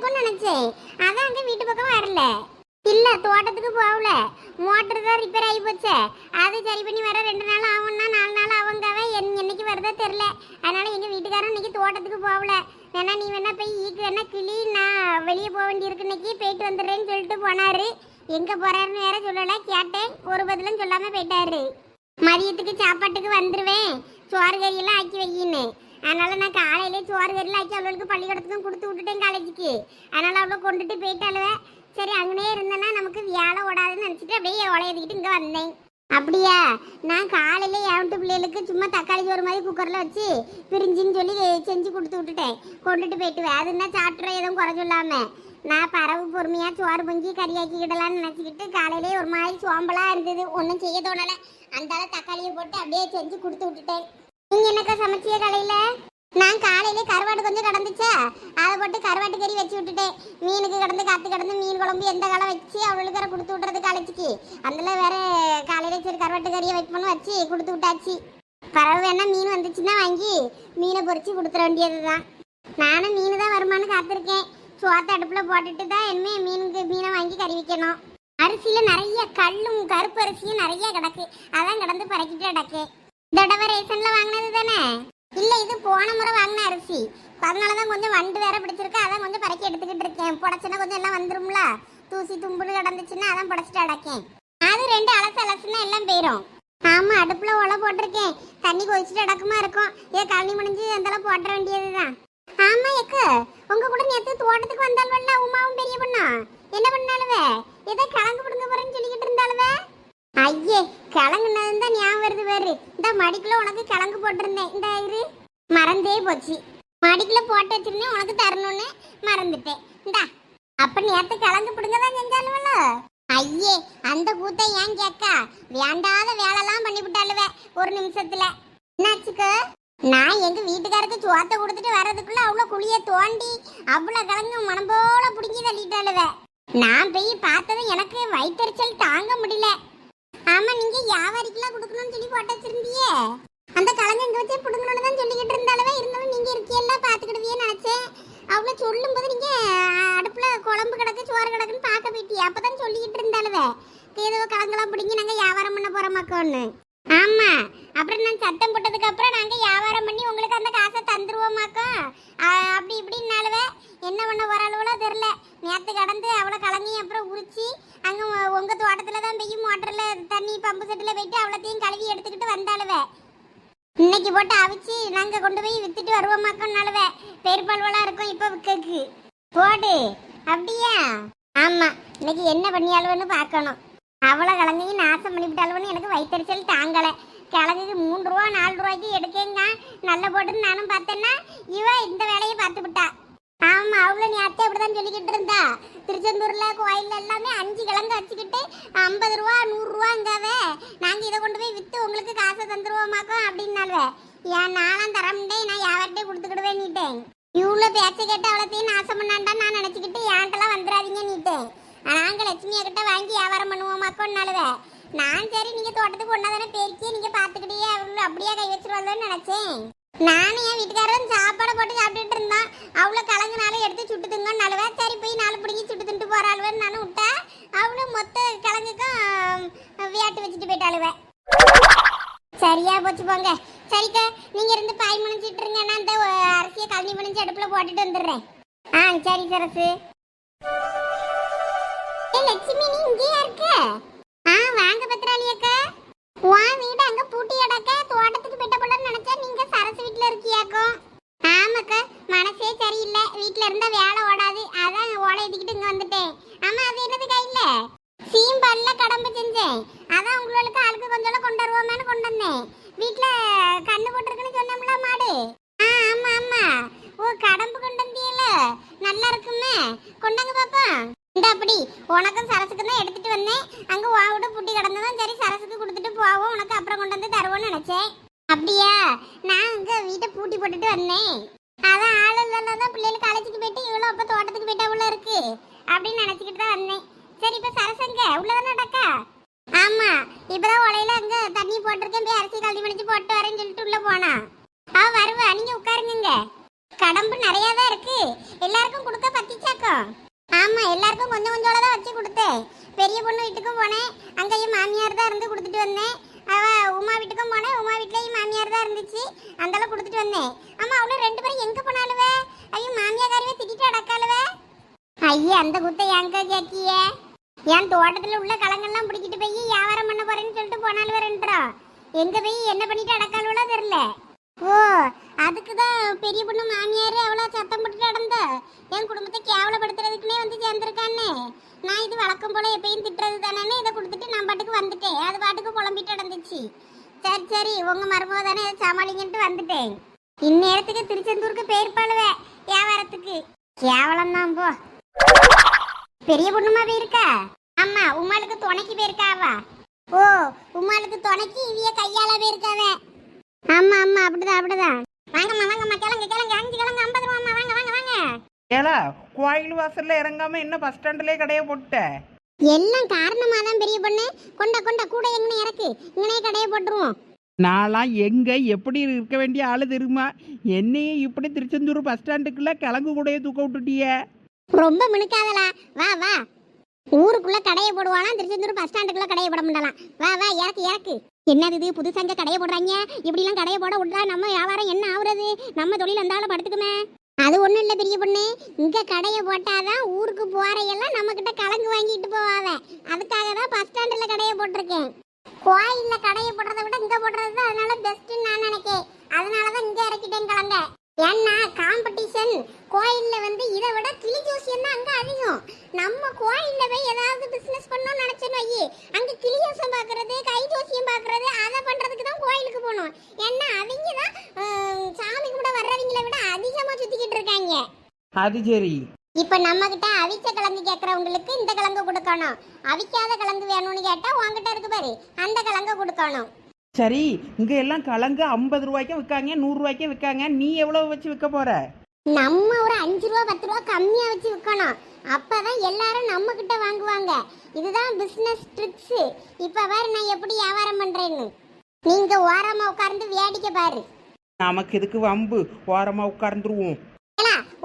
இருக்கும்னு நினைச்சேன். அதான் அங்க வீட்டு பக்கம் வரல. இல்ல தோட்டத்துக்கு போகல. மோட்டர் தான் ரிப்பேர் ஆகி போச்சே. அது சரி பண்ணி வர ரெண்டு நாள் ஆகும்னா நாலு நாள் ஆகுங்காவே என் என்னைக்கு வருதோ தெரில அதனால எங்க வீட்டுக்காரன் இன்னைக்கு தோட்டத்துக்கு போகல. வேணா நீ வேணா போய் ஈக்கு வேணா கிளி நான் வெளியே போக வேண்டியிருக்கு இன்னைக்கு. போயிட்டு வந்துடுறேன்னு சொல்லிட்டு போனாரு. எங்க போறாருன்னு வேற சொல்லல. கேட்டேன். ஒரு பதிலும் சொல்லாம போயிட்டாரு. மதியத்துக்கு சாப்பாட்டுக்கு வந்துருவேன். சோறு கறியெல்லாம் ஆக்கி வையின்னு. அதனால நான் காலையிலே சோறு கறியில் ஆக்கி அவளுக்கு பள்ளிக்கூடத்துக்கும் கொடுத்து விட்டுட்டேன் காலேஜுக்கு. அதனால அவளை கொண்டுட்டு போயிட்டாளுவே சரி அங்கனே இருந்தேன்னா நமக்கு வேலை ஓடாதுன்னு நினச்சிட்டு அப்படியே உழையதுக்கிட்டு இங்கே வந்தேன். அப்படியா? நான் காலையில் எவன்ட்டு பிள்ளைகளுக்கு சும்மா தக்காளி சோறு மாதிரி குக்கரில் வச்சு பிரிஞ்சின்னு சொல்லி செஞ்சு கொடுத்து விட்டுட்டேன். கொண்டுட்டு போயிட்டு அதுன்னா சாப்பிட்ற எதுவும் குறை சொல்லாமல் நான் பறவு பொறுமையாக சோறு பொங்கி கறியாக்கிக்கிடலான்னு நினச்சிக்கிட்டு காலையிலே ஒரு மாதிரி சோம்பலாக இருந்தது. ஒன்றும் செய்ய தோணலை. அந்தால தக்காளியை போட்டு அப்படியே செஞ்சு கொடுத்து விட்டுட்டேன். நீங்க என்னக்கா சமைச்சிய காலையில நான் காலையிலே கருவாடு கொஞ்சம் கடந்துச்சா. அதை போட்டு கருவாட்டு கறி வச்சு விட்டுட்டேன். மீனுக்கு கடந்து காத்து கடந்து மீன் குழம்பு எந்த காலம் வச்சு அவளுக்கு வேற கொடுத்து விட்றது காலேஜுக்கு அதில் வேற காலையில சரி கருவாட்டு கறியை வைப்போம்னு வச்சு கொடுத்து விட்டாச்சு. பறவை வேணா மீன் வந்துச்சுன்னா வாங்கி மீனை பொறிச்சு கொடுத்துட வேண்டியது தான் நானும் மீன் தான் வருமானு காத்திருக்கேன். சோத்த அடுப்பில் போட்டுட்டு தான் இனிமே மீனுக்கு மீனை வாங்கி கறி வைக்கணும். அரிசியில் நிறைய கல்லும் கருப்பு அரிசியும் நிறைய கிடக்கு. அதான் கிடந்து பறக்கிட்டு கிடக்கு தடவை ரேஷன்ல வாங்கினது தானே? இல்ல இது போன முறை வாங்கின அரிசி. அதனால தான் கொஞ்சம் வண்டு வேற பிடிச்சிருக்கு. அதான் கொஞ்சம் பறக்கி எடுத்துக்கிட்டு இருக்கேன். புடச்சுன்னா கொஞ்சம் எல்லாம் வந்துரும்ல? தூசி தும்புடு கிடந்துச்சுன்னா அதான் புடச்சிட்டு அடக்கேன். அது ரெண்டு அலசு அலசுன்னா எல்லாம் போயிடும் ஆமா அடுப்புல ஒலை போட்டிருக்கேன். தண்ணி கொதிச்சுட்டு அடக்கமா இருக்கும். ஏ கழனி முடிஞ்சு அந்தளவு போட்ட வேண்டியதுதான். ஆமா எக்கு உங்க கூட நேத்து தோட்டத்துக்கு வந்தாலும் உமாவும் பெரிய பொண்ணா என்ன பண்ணாலுவே? ஏதோ கிழங்கு பிடுங்க போறேன்னு சொல்லிக்கிட்டு இருந்தாலுவே? ஐயே கிழங்குனது தான் ஞாபகம் வருது வேறு இந்த மடிக்குள்ள உனக்கு கிழங்கு போட்டிருந்தேன். இந்த இரு. மறந்தே போச்சு. மடிக்குள்ள போட்டு வச்சிருந்தேன் உனக்கு தரணும்னு மறந்துட்டேன். இந்தா அப்ப நேத்து கிழங்கு பிடுங்க தான் ஐயே அந்த கூத்தை ஏன் கேக்கா வேண்டாத வேலைலாம் பண்ணி விட்டாளுவே ஒரு நிமிஷத்துல. என்னாச்சுக்கு? நான் எங்க வீட்டுக்காருக்கு சோத்தை கொடுத்துட்டு வர்றதுக்குள்ள அவ்வளோ குழிய தோண்டி அவ்வளோ கிழங்கு மனம் போல பிடிங்கி தள்ளிட்டாளுவே. நான் போய் பார்த்ததும் எனக்கு வயிற்றுச்சல் தாங்க முடியல. ஆமா நீங்க வியாபாரிக்கெல்லாம் கொடுக்கணும்னு சொல்லி போட்டு வச்சிருந்தியே. அந்த கலங்க இங்க வச்சே புடுங்கணும்னு தான் சொல்லிக்கிட்டு இருந்தாலவே இருந்தாலும் நீங்க இருக்கியெல்லாம் பாத்துக்கிடுவியே நினைச்சேன் அவ்வளோ சொல்லும் போது நீங்க அடுப்புல குழம்பு கிடக்கு சோறு கிடக்குன்னு பார்க்க போயிட்டியே. அப்பதான் சொல்லிக்கிட்டு இருந்தாலுவே ஏதோ கலங்கெல்லாம் பிடிங்கி நாங்க வியாபாரம் பண்ண போறோமாக்கோன்னு ஆமா. அப்புறம் நான் சத்தம் போட்டதுக்கு அப்புறம் நாங்க வியாபாரம் பண்ணி உங்களுக்கு அந்த காசை தந்துருவோமாக்கோ அப்படி இப்படின்னாலுவே என்ன பண்ண போறாளுவோ தெரியல. நேத்து கடந்து அவளை கலங்கி அப்புறம் உரிச்சி அங்க உங்கள் உங்க தான் போய் மோட்டர்ல தண்ணி பம்பு செட்டுல போயிட்டு அவ்வளோத்தையும் கழுவி எடுத்துக்கிட்டு வந்தாளுவே. இன்னைக்கு போட்டு அவிச்சு நாங்க கொண்டு போய் வித்துட்டு வருவோமாக்கோன்னாலுவே பெருப்பால்வெல்லாம் இருக்கும் இப்ப விற்கக்கு போடு. அப்படியா? ஆமா. இன்னைக்கு என்ன பண்ணியாளுவன்னு பார்க்கணும். அவ்வளோ கலந்தையும் நாசம் பண்ணிவிட்டாளுவன்னு எனக்கு வயிற்றுச்சல் தாங்கல. கிழங்குக்கு மூன்று ரூபா நாலு ரூபாய்க்கு எடுக்கேங்க. நல்ல போட்டுன்னு நானும் பார்த்தேன்னா இவ இந்த வேலையை பார்த்து விட்டா ஆமா அவ்வளோ நீ அத்தை அப்படிதான் சொல்லிக்கிட்டு இருந்தா. திருச்செந்தூர்ல கோயில் எல்லாமே அஞ்சு கிழங்கு வச்சுக்கிட்டு ஐம்பது ரூபா நூறு ரூபாங்காவே நாங்க இதை கொண்டு போய் வித்து உங்களுக்கு காசை தந்துருவோமாக்கோ அப்படின்னாலுவே ஏன் நானும் தரமுண்டே நான் யார்கிட்டே கொடுத்துக்கிடுவேன் நீட்டேன். இவ்வளோ பேச்சை கேட்டு அவ்வளோத்தையும் நாசம் பண்ணாண்டா நான் நினச்சிக்கிட்டு என்கிட்டலாம் வந்துடாதீங்க நீட்டேன். நாங்கள் லட்சுமியை கிட்ட வாங்கி வியாபாரம் பண்ணுவோமாக்கோன்னாலுவே நான் சரி நீங்க தோட்டத்துக்கு ஒன்றா தானே பெருக்கி நீங்க பார்த்துக்கிட்டே அவ்வளோ அப்படியே கை வச்சிருவாங்கன்னு நினச்சேன். நானும் என் வீட்டுக்காரரும் சாப்பாடு போட்டு சாப்பிட்டுட்டு இருந்தான் அவ்வளோ கிழங்குனாலும் எடுத்து சுட்டு திங்கன்னாலுவே சரி போய் நாலு பிடிங்கி சுட்டு தின்ட்டு போறாளுவேன்னு நானும் விட்டேன் அவளும் மொத்த கலங்குக்கும் வியாட்டு வச்சுட்டு போயிட்டாளுவேன் சரியா போச்சு போங்க. சரிக்கா நீங்க இருந்து பாய் முடிஞ்சிட்டு இருங்க. நான் அந்த அரிசியை கழனி முடிஞ்சு அடுப்புல போட்டுட்டு வந்துடுறேன். ஆ சரி சரசு. ஏய் லட்சுமி நீ இங்கேயா இருக்க? ஆ வாங்க பத்ராளி அக்கா உன் வீடு அங்க பூட்டி அடக்க தோட்டத்துக்கு போயிட்ட போல நினைச்சா நீங்க சரசு வீட்ல இருக்கியாக்கும் ஆமாக்கா மனசே சரியில்லை. வீட்ல இருந்தா வேலை ஓடாது. அதான் ஓலை எழுதிக்கிட்டு இங்க வந்துட்டேன். ஆமா அது என்னது கையில? சீம்பால்ல கடம்பு செஞ்சேன். அதான் உங்களுக்கு ஆளுக்கு கொஞ்சம் கொண்டு வருவோமேனு கொண்டு வந்தேன். வீட்ல கண்ணு போட்டிருக்குன்னு சொன்னோம்ல மாடு? ஆ ஆமா ஆமா. ஓ கடம்பு கொண்டு வந்தீங்கள நல்லா இருக்குமே. கொண்டாங்க பாப்பா இந்த அப்படி. உனக்கும் சரசுக்கு தான் எடுத்துட்டு வந்தேன். அங்க உன் விட புட்டி கிடந்ததும் சரி சரசுக்கு கொடுத்துட்டு போவோம். உனக்கு அப்புறம் கொண்டு வந்து தருவோம்னு நினைச்சேன். அப்படியா? நான் அங்க வீட்டை பூட்டி போட்டுட்டு வந்தேன். அதான் ஆள் இல்லைன்னா பிள்ளைகள் காலேஜுக்கு போயிட்டு இவ்வளோ அப்போ தோட்டத்துக்கு போயிட்டா உள்ள இருக்கு. அப்படின்னு நினச்சிக்கிட்டு தான் வந்தேன். சரி இப்போ சரசங்க உள்ளதானே நடக்கா ஆமா. இப்பதான் உலையில அங்க தண்ணி போட்டிருக்கேன். போய் அரிசி கல்வி மணிச்சு போட்டு வரேன்னு சொல்லிட்டு உள்ள போனா. ஆ வருவா. நீங்க உட்காருங்க கடம்பு நிறைய தான் இருக்கு. எல்லாருக்கும் கொடுக்க பத்திச்சாக்கோ? ஆமா எல்லாருக்கும் கொஞ்சம் கொஞ்சோட தான் வச்சு கொடுத்தேன். பெரிய பொண்ணு வீட்டுக்கும் போனேன். அங்கேயும் மாமியார் தான் இருந்து கொடுத்துட்டு வந்தேன். அவ உமா வீட்டுக்கும் போனேன். உமா வீட்லயும் மாமியார் தான் இருந்துச்சு. அந்தளவு கொடுத்துட்டு வந்தேன். ஆமா அவளும் ரெண்டு பேரும் எங்க போனாலுவே ஐயோ மாமியாக்காரவே திட்டிட்டு அடக்காலுவே ஐயா அந்த குத்தை எங்க கேக்கிய என் தோட்டத்துல உள்ள கலங்கள்லாம் பிடிக்கிட்டு போய் வியாபாரம் பண்ண போறேன்னு சொல்லிட்டு போனாலுவே ரெண்டரா எங்க போய் என்ன பண்ணிட்டு அடக்காளுவோ தெரியல. ஓ அதுக்கு தான் பெரிய பொண்ணு மாமியார் அவ்வளோ சத்தம் போட்டு நடந்த. என் குடும்பத்தை கேவலப்படுத்துறதுக்குனே வந்து சேர்ந்துருக்கான்னு நான் இது வழக்கம் போல எப்பயும் திட்டுறது தானே இதை கொடுத்துட்டு நான் பாட்டுக்கு வந்துட்டேன். அது பாட்டுக்கு புலம்பிட்டு நடந்துச்சு. சரி சரி உங்க மருமக தானே இதை சமாளிங்கன்ட்டு வந்துட்டேன். இந்நேரத்துக்கு திருச்செந்தூருக்கு போயிருப்பாளுவே வியாபாரத்துக்கு. கேவலம் தான் போ. பெரிய பொண்ணுமா போயிருக்கா ஆமா உமாளுக்கு துணைக்கு போயிருக்காவா ஓ உமாளுக்கு துணைக்கு இவிய கையால ஆமா ஆமா அப்படிதான் அப்படிதான். வாங்கம்மா வாங்கம்மா கிளங்க கிளங்க அஞ்சு கிளங்க ஐம்பது ரூபாம்மா வாங்க வாங்க வாங்க. ஏலா கோயில் வாசல்ல இறங்காம என்ன பஸ் ஸ்டாண்ட்லயே கடையை போட்ட எல்லாம் காரணமா தான் பெரிய பொண்ணு. கொண்ட கொண்ட கூட எங்கனே இறக்கு. இங்கனே கடையை போட்டுருவோம். நான்லாம் எங்க எப்படி இருக்க வேண்டிய ஆளு தெரியுமா? என்னையே இப்படி திருச்செந்தூர் பஸ் ஸ்டாண்டுக்குள்ள கிழங்கு கூடயே தூக்க விட்டுட்டிய? ரொம்ப மினுக்காதலா. வா வா. ஊருக்குள்ள கடையை போடுவானா திருச்செந்தூர் பஸ் ஸ்டாண்டுக்குள்ள கடையை போட முடியலாம் வா வா இறக்கு இறக்கு. என்னது இது? புதுசா கடையை போடுறாங்க. இப்படி எல்லாம் கடையை போட விட்டா நம்ம வியாபாரம் என்ன ஆகுறது நம்ம தொழில் இருந்தாலும் படுத்துக்குமே. அது ஒண்ணும் இல்ல பெரிய பொண்ணு. இங்க கடையை போட்டாதான் ஊருக்கு போறையெல்லாம் நம்ம கிட்ட கலங்கு வாங்கிட்டு போவாத அதுக்காக தான் பஸ் ஸ்டாண்டில் கடையை போட்டிருக்கேன். கோயில்ல கடையை போடுறத விட இங்க போடுறது தான் அதனால பெஸ்ட்டுன்னு நான் நினைக்கேன். அதனாலதான் இங்க இறக்கிட்டேன் கலங்க. ஏன்னா காம்படிஷன் கோயில்ல வந்து இதை விட கிளி ஜோசியம் தான் அங்க அதிகம். நம்ம கோயில்ல போய் ஏதாவது பிசினஸ் பண்ணணும்னு நினைச்சேன்னு வையே அங்க கிளி ஜோசியம் பாக்குறது கை ஜோசியம் பாக்குறது அதை பண்றதுக்கு தான் கோயிலுக்கு போகணும் ஏன்னா அவங்க தான் சாமி கும்பிட வர்றவங்களை விட அதிகமா சுத்திக்கிட்டு இருக்காங்க. அது சரி. இப்ப நம்ம கிட்ட அவிச்ச கிழங்கு கேக்குறவங்களுக்கு இந்த கிழங்கு கொடுக்கணும். அவிக்காத கிழங்கு வேணும்னு கேட்டா உன்கிட்ட இருக்கு பாரு அந்த கிழங்கு கொடுக்கணும். சரி இங்க எல்லாம் கிழங்கு ஐம்பது ரூபாய்க்கும் விற்காங்க நூறு ரூபாய்க்கும் விற்காங்க நீ எவ்வளவு வச்சு விற்க போற? நம்ம ஒரு அஞ்சு ரூபா பத்து ரூபா கம்மியா வச்சு விற்கணும் அப்பதான் எல்லாரும் நம்ம கிட்ட வாங்குவாங்க. இதுதான் பிசினஸ் ட்ரிக்ஸ் இப்ப பாரு நான் எப்படி வியாபாரம் பண்றேன்னு. நீங்க ஓரமா உட்கார்ந்து வேடிக்கை பாரு. நமக்கு இதுக்கு வம்பு? ஓரமா உட்கார்ந்துருவோம்.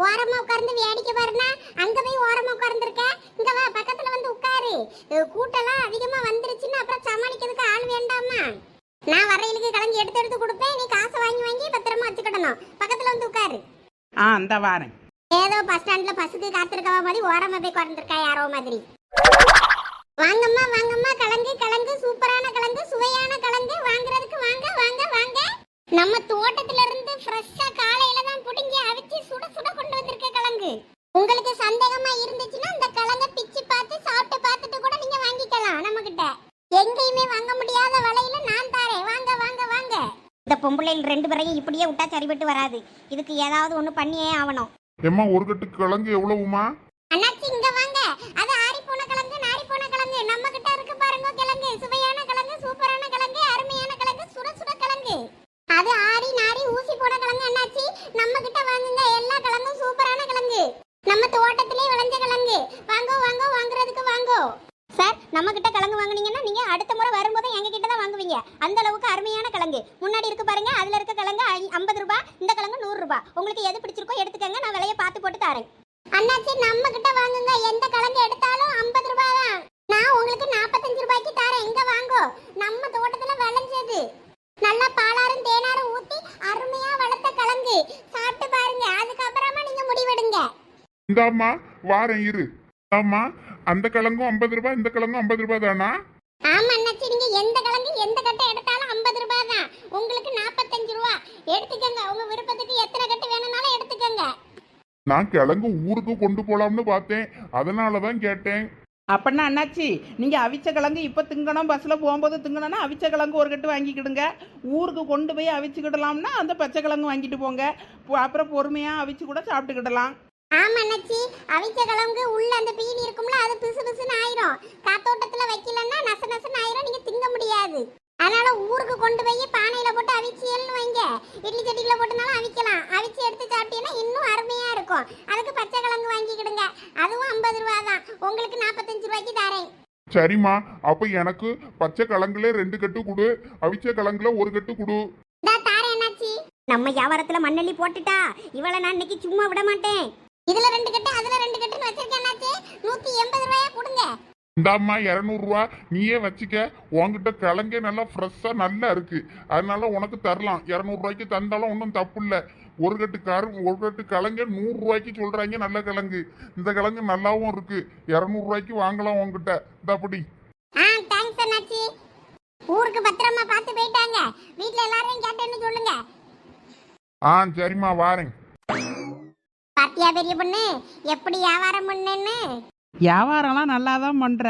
ஓரமா உட்கார்ந்து வேடிக்கை பாருனா அங்க போய் ஓரமா உட்கார்ந்துருக்க? இங்க வா பக்கத்துல வந்து உட்காரு. அஹ் கூட்டம்லாம் அதிகமா வந்துருச்சுன்னா அப்புறம் சமாளிக்கிறதுக்கு ஆள் வேண்டாமா? நான் வரையிலுக்கு கலங்கி எடுத்து எடுத்து கொடுப்பேன். நீ காசை வாங்கி வாங்கி பத்திரமா வச்சுக்கிடணும். பக்கத்துல வந்து உட்காரு. ஆ அந்த வாரேன். ஏதோ பஸ் ஸ்டாண்ட்ல பஸ்ஸுக்கு காத்திருக்கவா மாதிரி ஓரமா போய் உட்கார்ந்துருக்கா யாரோ மாதிரி. வாங்கம்மா வாங்கம்மா கிழங்கு கிழங்கு சூப்பரான கிழங்கு சுவையான கிழங்கு வாங்குறதுக்கு வாங்க வாங்க வாங்க. நம்ம தோட்டத்துல இருந்து ஃப்ரெஷ்ஷா காலையில தான் புடிங்கி அவிச்சு சுட சுட கொண்டு வந்திருக்க கிழங்கு உங்களுக்கு சந்தேகமா இருந்துச்சுன்னா இந்த கிழங்க பிச்சு பார்த்து சாப்பிட்டு பார்த்துட்டு கூட நீங்க வாங்கிக்கலாம் நம்ம கிட்ட எங்கேயுமே வாங்க முடியாத விலையில நான் தாரேன். வாங்க வாங்க வாங்க. இந்த பொம்பளைகள் ரெண்டு பேரையும் இப்படியே விட்டா சரிபட்டு வராது. இதுக்கு ஏதாவது ஒண்ணு பண்ணியே ஆகணும். எம்மா ஒரு கட்டு கிழங்கு எவ்வளவுமா? அண்ணாச்சி இங்க வாங்க. அது ஆறி போன கிழங்கு நாரி போன கிழங்கு நம்ம கிட்ட இருக்கு பாருங்க கிழங்கு சுவையான கிழங்கு சூப்பரான கிழங்கு அருமையான கிழங்கு சுட சுட கிழங்கு அது ஆறி நாரி ஊசி போன கிழங்கு அண்ணாச்சி நம்ம கிட்ட வாங்குங்க எல்லா கிழங்கும் சூப்பரான கிழங்கு நம்ம தோட்டத்திலே விளைஞ்ச கிழங்கு வாங்கோ வாங்கோ வாங்குறதுக்கு வாங்கோ சார் நம்ம கிட்ட கிழங்கு வாங்குனீங்கன்னா நீங்க அடுத்த முறை வரும்போது எங்க கிட்ட தான் வாங்குவீங்க அந்த அளவுக்கு அருமையான கிழங்கு முன்னாடி இருக்கு பாருங்க அதுல இருக்க கிழங்கு ஐம்பது ரூபாய் இந்த கிழங்கு நூறு ரூபாய் உங்களுக்கு எது பிடிச்சிருக்கோ எடுத்துக்கங்க நான் விலையை பார்த்து போட்டு தரேன் அண்ணாச்சி நம்ம கிட்ட வாங்குங்க எந்த கிழங்கு எடுத்தாலும் ஐம்பது ரூபாய் தான் நான் உங்களுக்கு நாற்பத்தஞ்சு ரூபாய்க்கு தரேன் இங்க வாங்கோ நம்ம தோட்டத்துல விளைஞ்சது நல்லா பாலாரும் தேனாரும் ஊத்தி அருமையா வளர்த்த கிழங்கு சாப்பிட்டு பாருங்க அதுக்கப்புறமா நீங்க முடிவெடுங்க இந்தாம்மா வாரேன் இரு. ஆமா அந்த கிழங்கும் ஐம்பது ரூபாய் இந்த கிழங்கும் ஐம்பது ரூபாய் தானா? ஆமா அண்ணாச்சி நீங்க எந்த கிழங்கு எந்த கட்டை எடுத்தாலும் ஐம்பது ரூபாய் தான். உங்களுக்கு நாற்பத்தஞ்சு ரூபா. எடுத்துக்கங்க உங்க விருப்பத்துக்கு எத்தனை கட்டு வேணும்னாலும் எடுத்துக்கங்க. நான் கிழங்கு ஊருக்கு கொண்டு போலாம்னு பார்த்தேன். அதனால தான் கேட்டேன். அப்படின்னா அண்ணாச்சி நீங்க அவிச்ச கிழங்கு இப்ப திங்கணும் பஸ்ல போகும்போது திங்கணும்னா அவிச்ச கிழங்கு ஒரு கட்டு வாங்கிக்கிடுங்க. ஊருக்கு கொண்டு போய் அவிச்சுக்கிடலாம்னா அந்த பச்சை கிழங்கு வாங்கிட்டு போங்க. பொ- அப்புறம் பொறுமையா அவிச்சு கூட சாப்பிட்டுக்கிடலாம். ஆமா அண்ணாச்சி. அவிச்ச கிழங்கு உள்ள அந்த பீனி இருக்கும்ல அது பிசு பிசுன்னு ஆயிரும். காத்தோட்டத்துல வைக்கலன்னா நச நசன்னு ஆயிரும் நீங்க திங்க முடியாது. அதனால ஊருக்கு கொண்டு போய் பானையில போட்டு அவிச்சியல்னு வைங்க. இட்லி சட்டியில போட்டுனாலும் அவிக்கலாம். அவிச்சு எடுத்து சாப்பிட்டீங்கன்னா இன்னும் அருமையா இருக்கும். அதுக்கு பச்சை கிழங்கு வாங்கிக்கிடுங்க. அதுவும் ஐம்பது ரூபா தான். உங்களுக்கு நாற்பத்தஞ்சு ரூபாய்க்கு தரேன். சரிம்மா அப்ப எனக்கு பச்சை கிழங்குல ரெண்டு கட்டு கொடு. அவிச்ச கிழங்குல ஒரு கட்டு கொடு. தாரேன் அண்ணாச்சி. நம்ம வியாபாரத்துல மண்ணெல்லி போட்டுட்டா இவளை நான் இன்னைக்கு சும்மா விட மாட்டேன். இதுல ரெண்டு கட்டு அதுல ரெண்டு கட்டுன்னு நூத்தி எண்பது ரூபாயா கொடுங்க. இந்தாம்மா இரநூறுவா. நீயே வச்சுக்க. உன்கிட்ட கிழங்கே நல்லா ஃப்ரெஷ்ஷாக நல்லா இருக்கு. அதனால உனக்கு தரலாம். இரநூறுவாய்க்கு தந்தாலும் ஒன்றும் தப்பு இல்லை ஒரு கட்டு கரு ஒரு கட்டு கிழங்கே நூறுரூவாய்க்கு சொல்கிறாங்க நல்ல கிழங்கு. இந்த கிழங்கு நல்லாவும் இருக்கு. இரநூறுவாய்க்கு வாங்கலாம் உன்கிட்ட. இந்தாப்படி ஆ தேங்க்ஸ் அண்ணாச்சி. ஊருக்கு பத்திரமா பார்த்து போயிட்டாங்க. வீட்ல எல்லாரையும் கேட்டேன்னு சொல்லுங்க. ஆ சரிம்மா வாரேன். பாத்தியா பெரிய பொண்ணு? எப்படி வியாபாரம் பண்ணேன்னு? வியாபாரம்லாம் நல்லா தான் பண்ணுற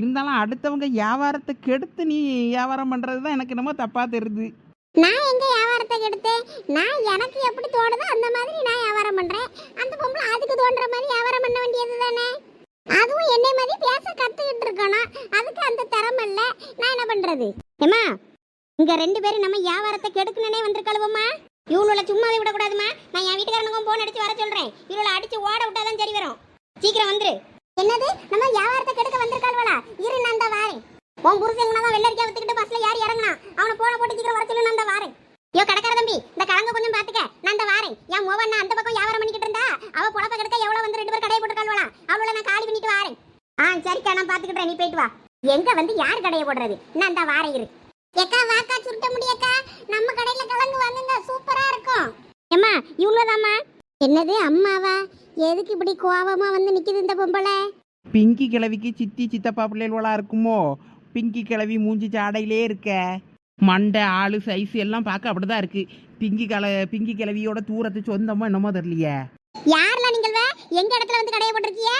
இருந்தாலும் அடுத்தவங்க வியாபாரத்தை கெடுத்து நீ வியாபாரம் பண்ணுறது தான் எனக்கு என்னமோ தப்பாக தெரியுது. நான் எங்க வியாபாரத்தை கெடுத்தேன்? நான் எனக்கு எப்படி தோணுதோ அந்த மாதிரி நான் வியாபாரம் பண்றேன். அந்த பொம்பளை அதுக்கு தோன்ற மாதிரி வியாபாரம் பண்ண வேண்டியது தானே? அதுவும் என்னை மாதிரி பேச கத்துக்கிட்டு இருக்கணும் அதுக்கு அந்த திறமை இல்ல. நான் என்ன பண்றது? ஏமா இங்க ரெண்டு பேரும் நம்ம வியாபாரத்தை கெடுக்கணுனே வந்திருக்கழுவம்மா இவளோட சும்மாவே விடக்கூடாதுமா. நான் என் வீட்டுக்காரனுக்கும் போன் அடிச்சு வர சொல்றேன். இவளோட அடிச்சு ஓட விட்டாதான் சரி வரும். சீக்கிரம் வந்துரு. என்னது? நம்ம வியாபாரத்தை கெடுக்க வந்திருக்காள்வளா? இரு நான் தான் வாரேன். உன் புருஷன் தான் வெள்ளரிக்கா வித்துக்கிட்டு பஸ்ல யார் இறங்கினா அவனை போன போட்டு சீக்கிரம் வர சொல்லு நான் தான் வாரேன். யோ கடக்கார தம்பி இந்த கலங்க கொஞ்சம் பாத்துக்க. நான் தான் வாரேன். என் மோவன் அந்த பக்கம் வியாபாரம் பண்ணிக்கிட்டு இருந்தா அவ பொழப்ப கெடுக்க எவ்வளவு வந்து ரெண்டு பேர் கடையை போட்டுருக்காள்வளா? அவளோட நான் காலி பண்ணிட்டு வாரேன். ஆ சரிக்கா நான் பாத்துக்கிட்டேன் நீ போயிட்டு வா. எங்க வந்து யார் கடையை போடுறது? நான் தான் வாரேன் இரு. ஏக்கா வாக்கா சுருட்ட முடியக்கா நம்ம கடையில கிழங்கு வாங்குங்க சூப்பரா இருக்கும். ஏம்மா இவ்வளவுதாம்மா? என்னது அம்மாவா? எதுக்கு இப்படி கோவமா வந்து நிக்குது இந்த பொம்பளை? பிங்கி கிழவிக்கு சித்தி சித்தப்பா பிள்ளைகளா இருக்குமோ? பிங்கி கிழவி மூஞ்சி சாடையிலே இருக்க. மண்டை ஆளு சைஸ் எல்லாம் பார்க்க அப்படிதான் இருக்கு. பிங்கி கல பிங்கி கிழவியோட தூரத்து சொந்தமோ என்னமோ தெரியலையே. யார்ல நீங்கள்? எங்க இடத்துல வந்து கடையை போட்டிருக்கிய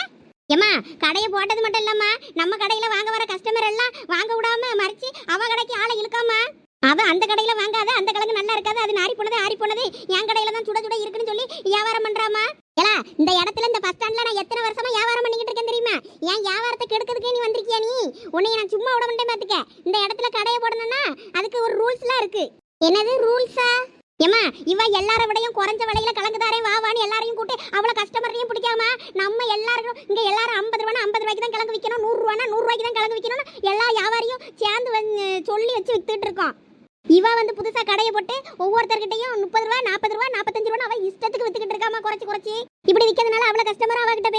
ஏமா கடையை போட்டது மட்டும் இல்லம்மா. நம்ம கடையில வாங்க வர கஸ்டமர் எல்லாம் வாங்க விடாம மறிச்சு அவ கடைக்கு ஆளை இழுக்காமா. அவ அந்த கடையில வாங்காத அந்த கிழங்கு நல்லா இருக்காது அது நாரி போனது ஆறி போனது என் கடையில தான் சுட சுட இருக்குன்னு சொல்லி வியாபாரம் பண்றாமா ஏலா இந்த இடத்துல இந்த பஸ் ஸ்டாண்ட்ல நான் எத்தனை வருஷமா வியாபாரம் பண்ணிக்கிட்டு இருக்கேன் தெரியுமா? என் வியாபாரத்தை கெடுக்கிறதுக்கே நீ வந்திருக்கியா நீ? உன்னை நான் சும்மா விட மாட்டேன் பாத்துக்க இந்த இடத்துல கடையை போடணும்னா அதுக்கு ஒரு ரூல்ஸ்லாம் இருக்கு என்னது ரூல்ஸா ஏமா இவ எல்லார விடையும் குறைஞ்ச விலையில கலங்குதாரே வா வான்னு எல்லாரையும் கூட்டு அவ்வளவு கஸ்டமரையும் பிடிக்காம நம்ம எல்லாரும் இங்க எல்லாரும் ஐம்பது ரூபா ஐம்பது ரூபாய்க்கு தான் கிழங்கு விற்கணும் நூறு ரூபானா நூறு ரூபாய்க்கு தான் கிழங்கு விற்கணும் எல்லா வியாபாரியும் சேர்ந்து வந்து சொல்லி வச்சு வித்துட்டு இருக்கோம் இவ வந்து புதுசா கடையை போட்டு ஒவ்வொருத்தர்கிட்டயும் முப்பது ரூபா நாற்பது ரூபா நாற்பத்தஞ்சு ரூபா அவ இஷ்டத்துக்கு வித்துக்கிட்டு இருக்காமா குறைச்சு குறைச்சு இப்படி விற்கிறதுனால அவ்வளவு கஸ்டமர் அவகிட்ட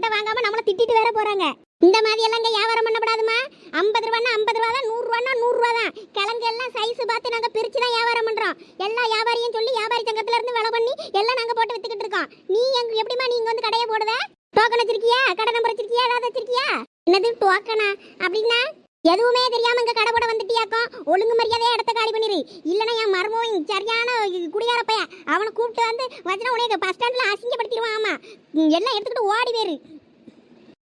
நம்மகிட்ட வாங்காம நம்மள திட்டிட்டு வேற போறாங்க. இந்த மாதிரி எல்லாம் வியாபாரம் பண்ணப்படாதுமா ஐம்பது ரூபான்னா ஐம்பது ரூபா தான் நூறு ரூபான்னா நூறு ரூபா தான் கிழங்கு எல்லாம் சைஸ் பார்த்து நாங்க பிரிச்சு தான் வியாபாரம் பண்றோம். எல்லா வியாபாரியும் சொல்லி வியாபாரி சங்கத்துல இருந்து விலை பண்ணி எல்லாம் நாங்க போட்டு வித்துக்கிட்டு இருக்கோம். நீ எங்க எப்படிமா நீங்க வந்து கடையை போடுத டோக்கன் வச்சிருக்கியா? கடை நம்பர் வச்சிருக்கியா? ஏதாவது வச்சிருக்கியா? என்னது டோக்கனா? அப்படின்னா எதுவுமே தெரியாம இங்க கடை போட வந்துட்டியாக்கும் ஒழுங்கு மரியாதையா இடத்த காலி பண்ணிரு. இல்லனா என் மர்மம் சரியான குடியார பையன். அவனை கூப்பிட்டு வந்து வச்சுனா உனக்கு பஸ் ஸ்டாண்ட்ல அசிங்கப்படுத்திடுவான் ஆமா. எல்லாம் எடுத்துக்கிட்டு ஓடி வேறு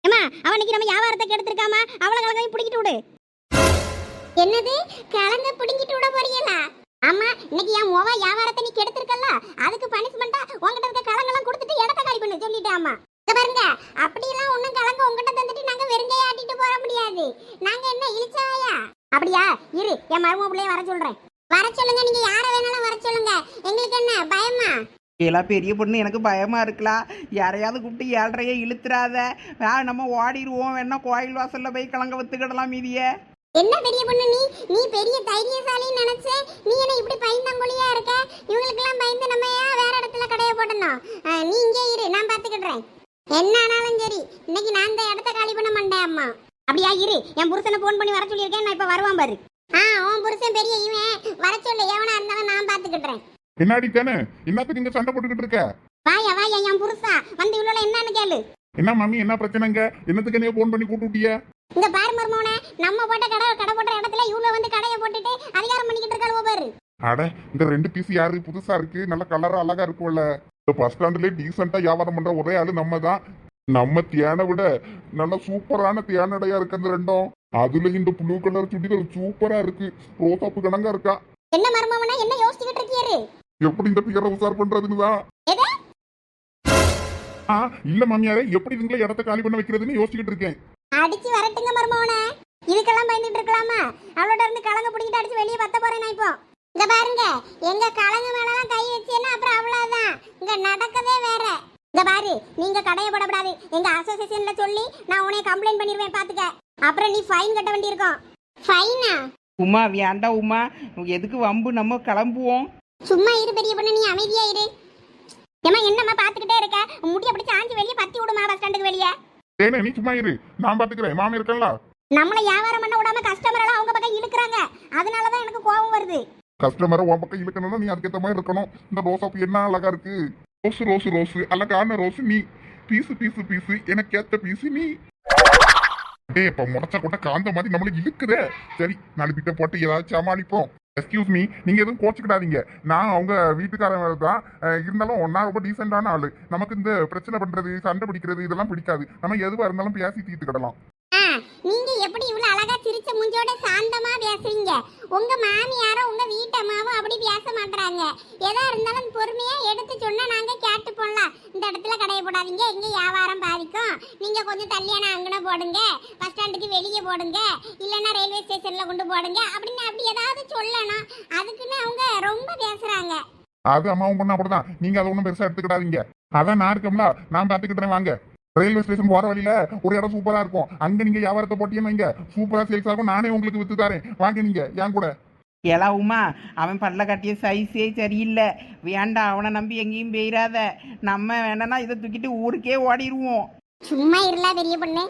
ஏமா அவனுக்கு நம்ம வியாபாரத்தை கெடுத்துருக்காமா அவளை கலங்கையும் பிடிக்கிட்டு விடு. என்னது? கலங்க பிடிங்கிட்டு விட போறீங்களா? ஆமா இன்னைக்கு என் மொவ வியாபாரத்தை நீ கெடுத்திருக்கல்ல. அதுக்கு பனிஷ்மெண்டா உங்ககிட்ட இருக்க கலங்கெல்லாம் கொடுத்துட்டு இடத்த காலி பண்ணு சொல்லிட்டேன் அம்மா பாருங்க நாங்க என்ன இழிச்சாயா அப்படியா? இரு என் மருமக பிள்ளைய வர சொல்றேன். வர சொல்லுங்க நீங்க யார வேணாலும் வர சொல்லுங்க. எங்களுக்கு என்ன பயமா? எல்லாம் பெரிய பொண்ணு எனக்கு பயமா இருக்கலாம் யாரையாவது கூப்பிட்டு ஏழ்றைய இழுத்துறாத. வா நம்ம ஓடிடுவோம். வேணா கோயில் வாசல்ல போய் கிழங்க வித்துக்கிடலாம் மீதிய. என்ன பெரிய பொண்ணு நீ? நீ பெரிய தைரியசாலின்னு நினைச்சே நீ என்ன இப்படி பயந்தங்குழியா இருக்க? இவங்களுக்கெல்லாம் பயந்து நம்ம ஏன் வேற இடத்துல கடையை போடணும்? நீ இங்கே இரு நான் பாத்துக்கிடுறேன் என்ன ஆனாலும் சரி இன்னைக்கு நான் இந்த இடத்த காலி பண்ண மாட்டேன் அம்மா. அப்படியா இரு. என் புருஷனை ஃபோன் பண்ணி வர சொல்லியிருக்கேன். நான் இப்ப வருவான் பாரு. ஆ உன் புருஷன் பெரிய இவன். வர சொல்லு எவனா இருந்தாலும் நான் பாத்துக்கிடுறேன் என்னாடி தானே? என்னத்துக்கு இங்க சண்டை போட்டுக்கிட்டு இருக்க? வாயா வாயா என் புருஷா. வந்து இவ்வளோ என்னன்னு கேளு. என்ன மாமி என்ன பிரச்சனைங்க? என்னத்துக்கு என்னைய போன் பண்ணி கூட்டு விட்டிய இந்த பாரு மர்மோனே நம்ம போட்ட கடை கடை போட்ட இடத்துல இவ்வளோ வந்து கடையை போட்டுட்டு அதிகாரம் பண்ணிக்கிட்டு இருக்காளுவோ பாரு. அட இந்த ரெண்டு பீஸ் யாரு? புதுசா இருக்கு. நல்ல கலரா அழகா இருக்கும்ல. இந்த பஸ் ஸ்டாண்ட்லயே டீசெண்டா வியாபாரம் பண்ற ஒரே ஆளு நம்ம தான் நம்ம தியானை விட நல்ல சூப்பரான தியானடையா இருக்கு அந்த ரெண்டும். அதுல இந்த ப்ளூ கலர் சுடிதார் சூப்பரா இருக்கு. ரோசாப்பு கணங்கா இருக்கா? என்ன மர்மவனா என்ன யோசிச்சுக்கிட்டு இருக்கியாரு? எப்படி இந்த பிகரை உசார் பண்றதுன்னு ஆ இல்ல மாமியாரே எப்படி இதுங்களை இடத்த காலி பண்ண வைக்கிறதுன்னு யோசிச்சுக்கிட்டு இருக்கேன். அடிச்சு வரட்டுங்க மர்மவனே இதுக்கெல்லாம் பயந்துட்டு இருக்கலாமா? அவளோட இருந்து கலங்க பிடிக்கிட்டு அடிச்சு வெளியே பத்த போறேன் இப்போ? இங்க பாருங்க எங்க கலங்க மேலலாம் கை வச்சேன்னா அப்புறம் அவ்வளவுதான். இங்க நடக்கதே வேற. இங்க பாரு நீங்க கடையை போடக்கூடாது எங்க அசோசியேஷன்ல சொல்லி நான் உன்னை கம்ப்ளைண்ட் பண்ணிடுவேன் பாத்துக்க. அப்புறம் நீ ஃபைன் கட்ட வேண்டியிருக்கும். ஃபைனா உமா வேண்டாம் உமா. எதுக்கு வம்பு? நம்ம கிளம்புவோம். சும்மா இரு பெரிய பொண்ணு நீ அமைதியா இரு. ஏமா என்னம்மா பாத்துக்கிட்டே இருக்க? முடி அப்படி சாஞ்சு வெளியே பத்தி விடுமா பஸ் ஸ்டாண்டுக்கு வெளியே? தேனே நீ சும்மா இரு. நான் பாத்துக்கிறேன். மாமி இருக்கேன்ல? நம்மள வியாபாரம் பண்ண விடாம கஸ்டமர் எல்லாம் அவங்க பக்கம் இழுக்குறாங்க. அதனாலதான் எனக்கு கோபம் வருது. கஸ்டமரை உன் பக்கம் இழுக்கணும்னா நீ அதுக்கேற்ற மாதிரி இருக்கணும். இந்த ரோசாப்பு என்ன அழகா இருக்கு? ரோஸ் ரோஸு ரோஸு அழகான ரோஸு நீ. பீஸு பீஸு பீஸு எனக்கு ஏத்த பீஸு நீ. டேய் இப்ப முடச்சா கூட காந்த மாதிரி நம்மளுக்கு இழுக்குதே. சரி நாலு பிட்ட போட்டு ஏதாச்சும் சமாளிப்போம். எக்ஸ்கியூஸ் மீ நீங்க எதுவும் கோச்சுக்கிடாதீங்க. நான் அவங்க வீட்டுக்காரங்க தான். இருந்தாலும் நான் ரொம்ப டீசெண்டான ஆளு. நமக்கு இந்த பிரச்சனை பண்றது சண்டை பிடிக்கிறது இதெல்லாம் பிடிக்காது. நம்ம எதுவா இருந்தாலும் பேசி தீர்த்துக்கிடலாம். நீங்க எப்படி இவ்வளவு அழகா சிரிச்ச மூஞ்சோட சாந்தமா பேசுறீங்க? உங்க மாமியாரும் உங்க வீட்டம்மாவும் அப்படி பேச மாட்டாங்க எதா இருந்தாலும் பொறுமையா எடுத்து சொன்னா நாங்க கேட்டு போடலாம். இந்த இடத்துல கடையை போடாதீங்க. இங்க வியாபாரம் பாதிக்கும். நீங்க கொஞ்சம் தள்ளியான அங்கன போடுங்க. பஸ் ஸ்டாண்டுக்கு வெளியே போடுங்க. இல்லைன்னா ரயில்வே ஸ்டேஷன்ல கொண்டு போடுங்க. அப்படின்னு அப்படி ஏதாவது சொல்லணும். அதுக்குன்னு அவங்க ரொம்ப பேசுறாங்க. அது அம்மாவும் பொண்ணு அப்படிதான். நீங்க அதை ஒன்றும் பெருசா எடுத்துக்கிடாதீங்க. அதான் நான் இருக்கோம்ல நான் பாத்துக்கிட்டேன் வாங்க. ரயில்வே ஸ்டேஷன் போற வழியில ஒரு இடம் சூப்பரா இருக்கும். அங்க நீங்க வியாபாரத்தை போட்டீங்கன்னா இங்க சூப்பரா சேல்ஸ் ஆகும் நானே உங்களுக்கு வித்து தரேன். வாங்க நீங்க. என் கூட. ஏலா உமா அவன் பல்ல கட்டிய சைஸே சரியில்லை. வேண்டாம் அவனை நம்பி எங்கேயும் போயிடாத நம்ம வேணான்னா இதை தூக்கிட்டு ஊருக்கே ஓடிடுவோம் சும்மா இருல பெரிய பொண்ணு.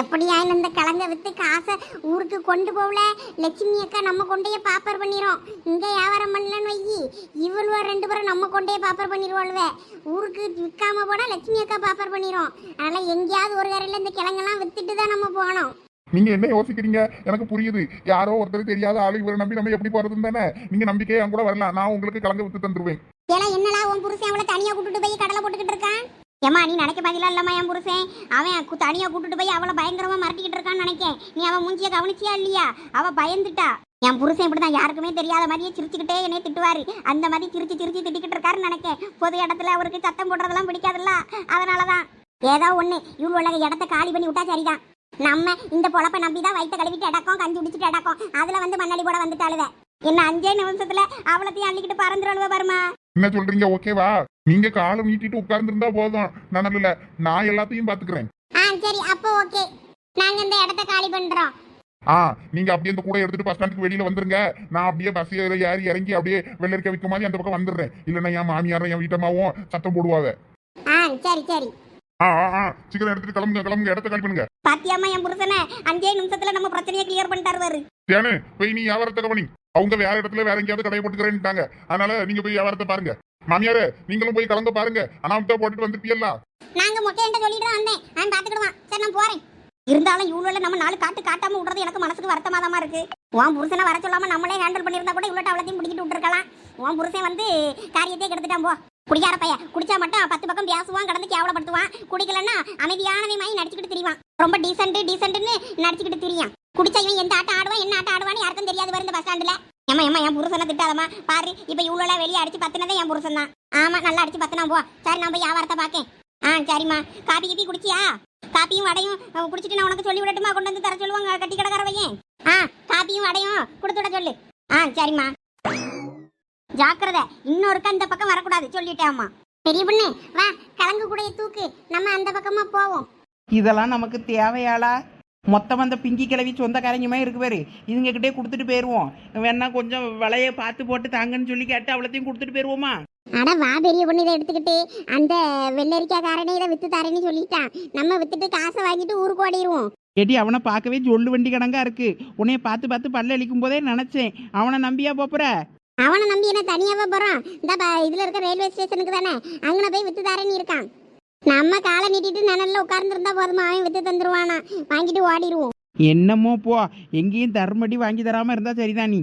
எப்படியாயும் இந்த கிழங்க வித்து காசை ஊருக்கு கொண்டு போகல? லட்சுமி அக்கா நம்ம கொண்டே பாப்பர் பண்ணிரும். இங்க வியாபாரம் பண்ணலன்னு வையி. இவளுவ ரெண்டு பேரும் நம்ம கொண்டே பாப்பர் பண்ணிடுவாளுவ ஊருக்கு விற்காம போனா லட்சுமி அக்கா பாப்பர் பண்ணிரும். அதனால எங்கேயாவது ஒரு கரையில இந்த கிழங்கெல்லாம் வித்துட்டு தான் நம்ம போகணும். நீங்க என்ன யோசிக்கிறீங்க? எனக்கு புரியுது. யாரோ ஒருத்தர் தெரியாத ஆளு இவரை நம்பி நம்ம எப்படி போறதுன்னு தானே. நீங்க நம்பிக்கையே என் கூட வரலாம். நான் உங்களுக்கு கலந்து வித்து தந்துருவேன். ஏல என்னடா உன் புருஷன் அவளை தனியா கூட்டிட்டு போய் கடலை போட்டுக்கிட்டு இருக்கான்? ஏமா நீ நினைக்க பதிலா இல்லம்மா என் புருஷன் அவன் தனியாக கூட்டிட்டு போய் அவளை பயங்கரமாக மிரட்டிக்கிட்டு இருக்கான்னு நினைக்கேன். நீ அவன் மூஞ்சியை கவனிச்சியா இல்லையா? அவள் பயந்துட்டா. என் புருஷன் இப்படிதான் யாருக்குமே தெரியாத மாதிரியே சிரிச்சுக்கிட்டே என்னே திட்டுவாரு. அந்த மாதிரி சிரிச்சு சிரிச்சு திட்டிக்கிட்டு இருக்காருன்னு நினைக்கேன். பொது இடத்துல அவருக்கு சத்தம் போடுறதெல்லாம் பிடிக்காதுல்ல? அதனாலதான். ஏதோ ஒண்ணு. இவ்வளவு இடத்த காலி பண்ணி விட்டா சரிதான். நம்ம இந்த பொழப்ப நம்பிதான் வயிற்ற கழுவிட்டு அடக்கம் கஞ்சி குடிச்சிட்டு இடக்கும் அதுல வந்து மண்ணாடி போட வந்துட்டாளுவ. என்ன அஞ்சே நிமிஷத்துல அவளத்தையும் அள்ளிக்கிட்டு பறந்துருவா பாருமா என்ன சொல்றீங்க? ஓகேவா நீங்க காலை நீட்டிட்டு உட்கார்ந்துருந்தா போதும். நான் நான் எல்லாத்தையும் பாத்துக்கிறேன். ஆ சரி அப்போ ஓகே நாங்க இந்த இடத்த காலி பண்றோம். ஆ நீங்க அப்படியே இந்த கூட எடுத்துட்டு பஸ் ஸ்டாண்டுக்கு வெளியில வந்துருங்க. நான் அப்படியே பஸ் ஏறி இறங்கி அப்படியே வெள்ளரிக்க விற்க மாதிரி அந்த பக்கம் வந்துடுறேன். இல்லைன்னா என் மாமியாரும் என் வீட்டம்மாவும் சத்தம் போடுவாங்க. ஆ சரி சரி. ஆ ஆ ஆ. சீக்கிரம் எடுத்துட்டு கிளம்புங்க கிளம்புங்க. இடத்த காலி பண்ணுங்க. பாத்தியாமா என் புருஷனை அஞ்சே நிமிஷத்துல நம்ம பிரச்சனையை கிளியர் பண்ணிட்டாரு பாரு. தேனு போய் நீ வியாபாரத்தை கவனி. அவங்க வேற இடத்துல வேற எங்கேயாவது கடையை போட்டுக்கிறேன்ட்டாங்க அதனால நீங்க போய் வியாபாரத்தை பாருங்க. மாமியாரு நீங்களும் போய் கலந்து பாருங்க. அனாமத்தா போட்டுட்டு வந்துட்டீல்ல நாங்க மொட்டையன்ட்ட சொல்லிட்டு தான் வந்தேன். நான் பாத்துக்கிடுவான் சரி நான் போறேன். இருந்தாலும் இவ்வளோ நம்ம நாலு காட்டு காட்டாம விடுறது எனக்கு மனசுக்கு வருத்தமாதமா இருக்கு. உன் புருஷனை வர சொல்லாம நம்மளே ஹேண்டில் பண்ணியிருந்தா கூட இவ்வளோ அவ்வளோத்தையும் பிடிக்கிட்டு விட்டுருக்கலாம். உன் புருஷன் வந்து காரியத்தையே கெடுத்துட்டான் போ. குடிக்கார பைய குடிச்சா மட்டும் பத்து பக்கம் பேசுவான் கடந்து கேவலப்படுத்துவான். குடிக்கலன்னா அமைதியானவை மாதிரி நடிச்சுக்கிட்டு திரிவான். ரொம்ப டீசென்ட் டீசென்ட்னு நடிச்சுக்கிட்டு திரியான். குடிச்சா இவன் எந்த ஆட்டம் ஆடுவான் என்ன ஆட்டம் ஆடுவான்னு யாருக்கும் தெரியாது வரும் இந்த பஸ் ஸ்டாண்டில் ஏமா ஏமா என் புருஷனை திட்டாதமா பாரு இப்போ இவ்வளோலாம் வெளியே அடிச்சு பத்தினதே என் புருஷன் தான். ஆமா நல்லா அடிச்சு பத்தினா போ. சரி நான் போய் வியாபாரத்தை பார்க்கேன் ஆ சரிம்மா. காப்பி கீப்பி குடிச்சியா? காப்பியும் வடையும் குடிச்சிட்டு நான் உனக்கு சொல்லி விடட்டுமா? கொண்டு வந்து தர சொல்லுவாங்க கட்டி கடற்கர பையன். ஆ காப்பியும் வடையும் கொடுத்து விட சொல்லு. ஆ சரிம்மா. ஜாக்கிரதை. இன்னொருக்கா இந்த பக்கம் வரக்கூடாது சொல்லிட்டேம்மா. அம்மா பெரிய பொண்ணு வா கலங்கு கூடைய தூக்கு. நம்ம அந்த பக்கமா போவோம். இதெல்லாம் நமக்கு தேவையாளா? மொத்தம் அந்த பிங்கி கிளவி சொந்தக்காரங்கமே இருக்கு பாரு. இதுங்க கிட்டே கொடுத்துட்டு போயிடுவோம் வேணா கொஞ்சம் விலைய பார்த்து போட்டு தாங்கன்னு சொல்லி கேட்டு அவ்வளோத்தையும் கொடுத்துட்டு போயிடுவோமா அட வா பெரிய பொண்ணு இதை எடுத்துக்கிட்டு அந்த வெள்ளரிக்காக்காரனே இதை வித்து தரேன்னு சொல்லிட்டான். நம்ம வித்துட்டு காசை வாங்கிட்டு ஊருக்கு ஓடிடுவோம். ஏடி அவனை பார்க்கவே ஜொல்லு வண்டி கணங்கா இருக்கு. உன்னைய பார்த்து பார்த்து பல்ல அளிக்கும் போதே நினைச்சேன். அவனை நம்பியா போப்புற அவனை நம்பி என்ன தனியாவே போறான்? இந்த இதுல இருக்க ரயில்வே ஸ்டேஷனுக்கு தானே. அங்கன போய் வித்து தரேன்னு இருக்கான். நம்ம காலை நீட்டிட்டு நிழல்ல உட்கார்ந்துருந்தா போதுமா? அவன் வித்து தந்துருவானா? வாங்கிட்டு ஓடிடுவோம். என்னமோ போ எங்கேயும் தர்மடி வாங்கி தராம இருந்தா சரிதான் நீ.